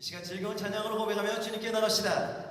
시간 즐거운 찬양으로 고백하며 주님께 나갑시다.